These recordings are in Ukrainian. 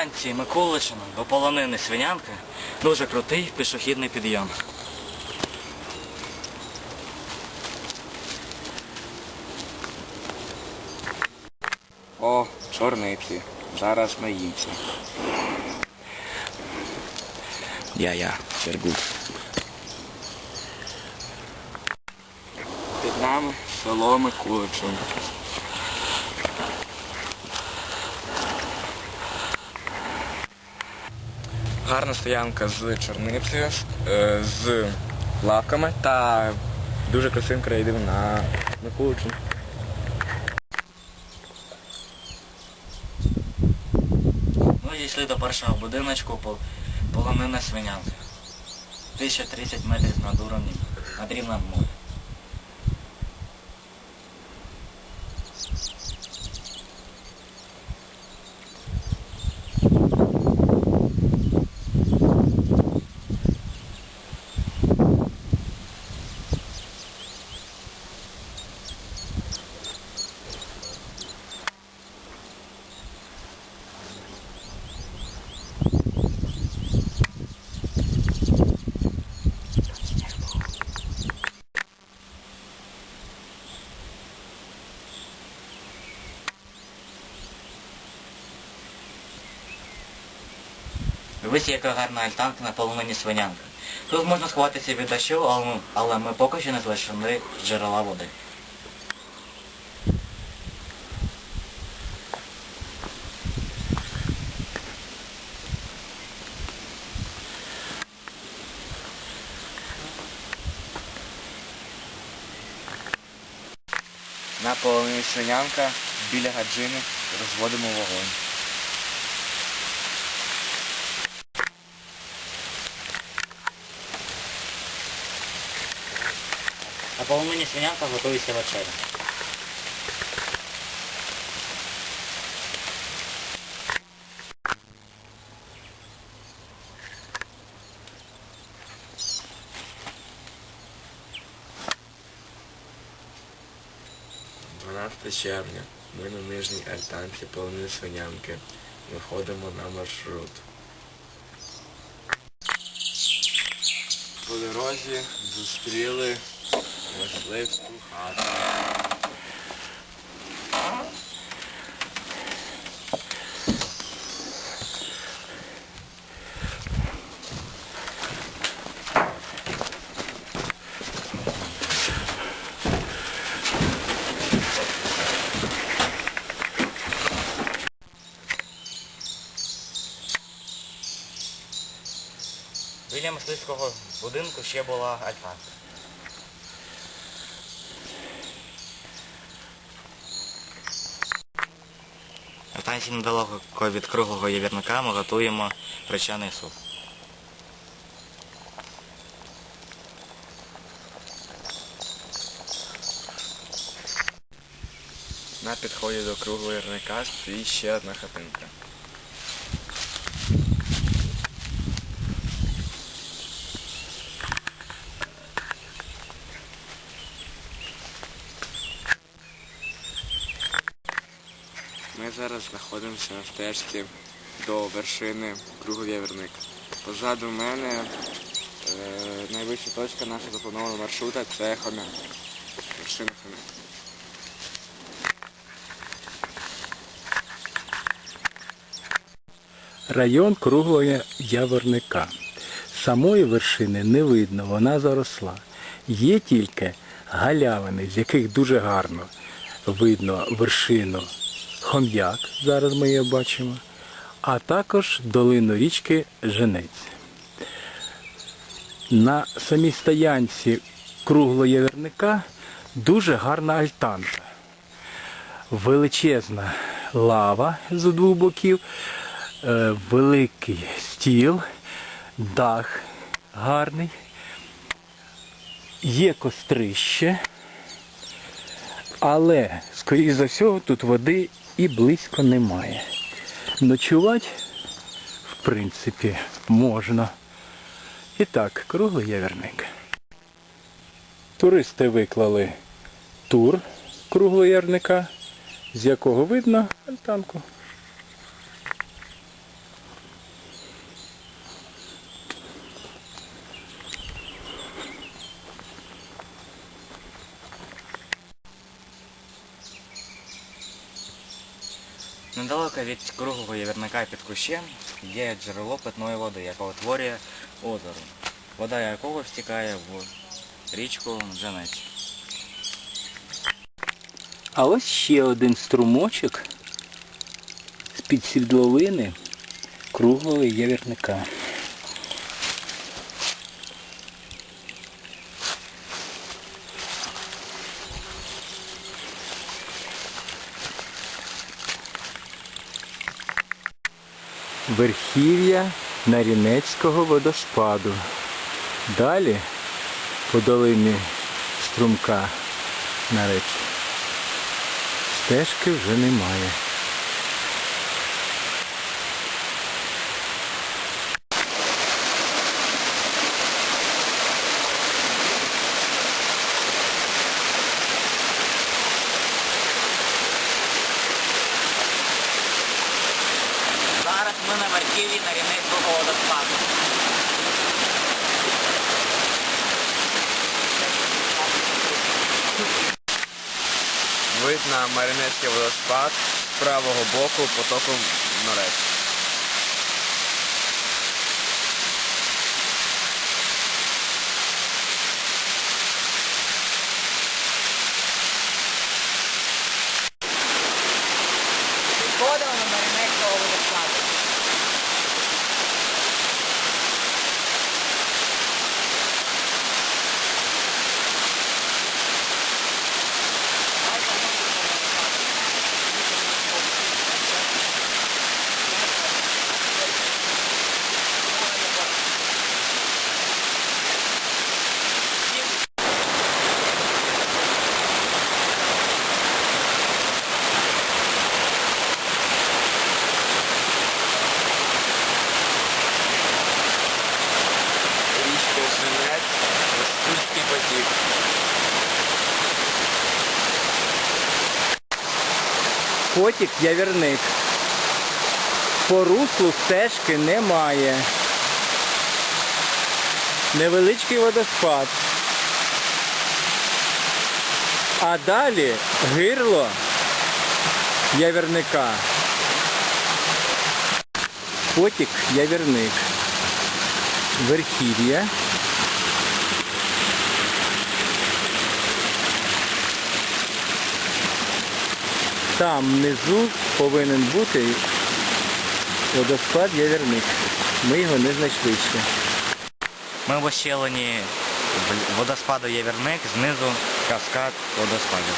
станції Миколичина до полонини Свинянки дуже крутий пішохідний підйом. О, чорниці. Зараз ми наїться. Я-я, Сергук. Під нами село Микуличин. Гарна стоянка з чорницею, е, з лавками та дуже красивим краєвидом на Микуличин. Ми дійшли до першого будиночку по полонина Свинянки. 1030 метрів над уровнем, над рівнем моря. Дивись, яка гарна альтанка на полонині Свинянки. Тут можна сховатися від дощу, але ми, поки що не знайшли джерела води. На полонині свинянка біля гаджини розводимо вогонь. На полонині Свинянка готується вечеря. — 12 червня. Ми на нижній альтанці полонини свинянки. Виходимо на маршрут. По дорозі зустріли мисливську хату. Біля мисливського будинку ще була альтанка. На танці недалеко від круглого явірника ми готуємо гречаний суп. На підході до круглого ярника стоїть ще одна хатинка. Ми зараз знаходимося на стежці до вершини круглого явірник. Позаду мене е, найвища точка нашого запланованого маршрута це Хомяк. Вершина Хомяк. Район круглого яворника. Самої вершини не видно, вона заросла. Є тільки галявини, з яких дуже гарно видно вершину хом'як, зараз ми її бачимо, а також долину річки Женець. На самій стоянці круглого яворника дуже гарна альтанка. Величезна лава з двох боків, е, великий стіл, дах гарний, є кострище, але, скоріш за всього, тут води і близько немає. Ночувати, в принципі, можна. І так, круглий явірник. Туристи виклали тур круглоярника, з якого видно альтанку. Недалеко від круглого явірника під кущем є джерело питної води, яке утворює озеро, вода якого втікає в річку Джанець. А ось ще один струмочок з-під сідловини круглого явірника. Верхів'я Нарінецького водоспаду. Далі по долині струмка на речі. Стежки вже немає. Зараз ми на верхів'ї Нарінецького водоспаду. На Маринецький водоспад з правого боку потоком Норець. Потік явірник. По руслу стежки немає. Невеличкий водоспад. А далі гирло явірника. Потік явірник. Верхів'я. Там внизу повинен бути водоспад Явірник. Ми його не знайшли ще. Ми в ощелені водоспаду Яверник, знизу каскад водоспадів.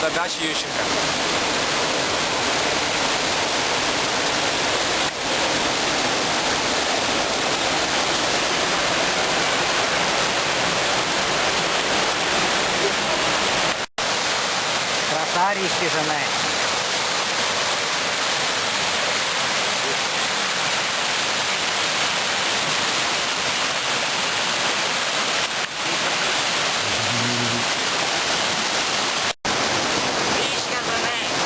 Женець та дачу Ющенка. Краса річки Женець. Річка Женець.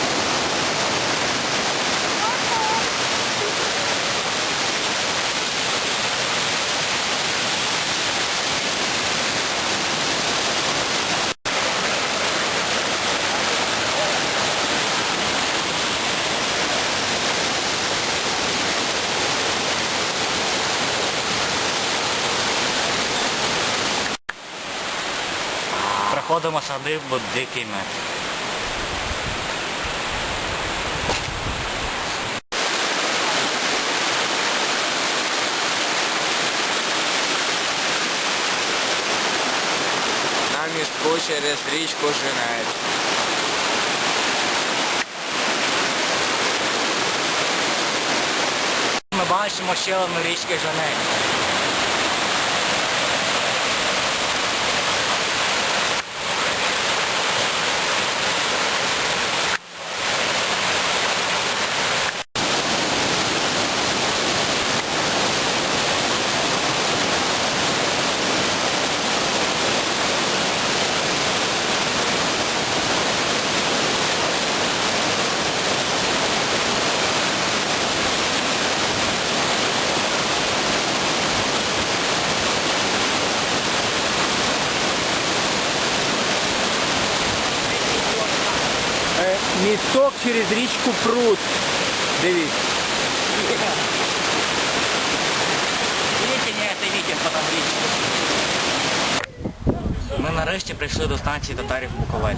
Проходимо садибу Дикий мед. На містку через річку Женець. Ми бачимо ще одну річки Женець. Е, Місток через річку пруд. Дивіться. Річку. Ми нарешті прийшли до станції татарів Буковель.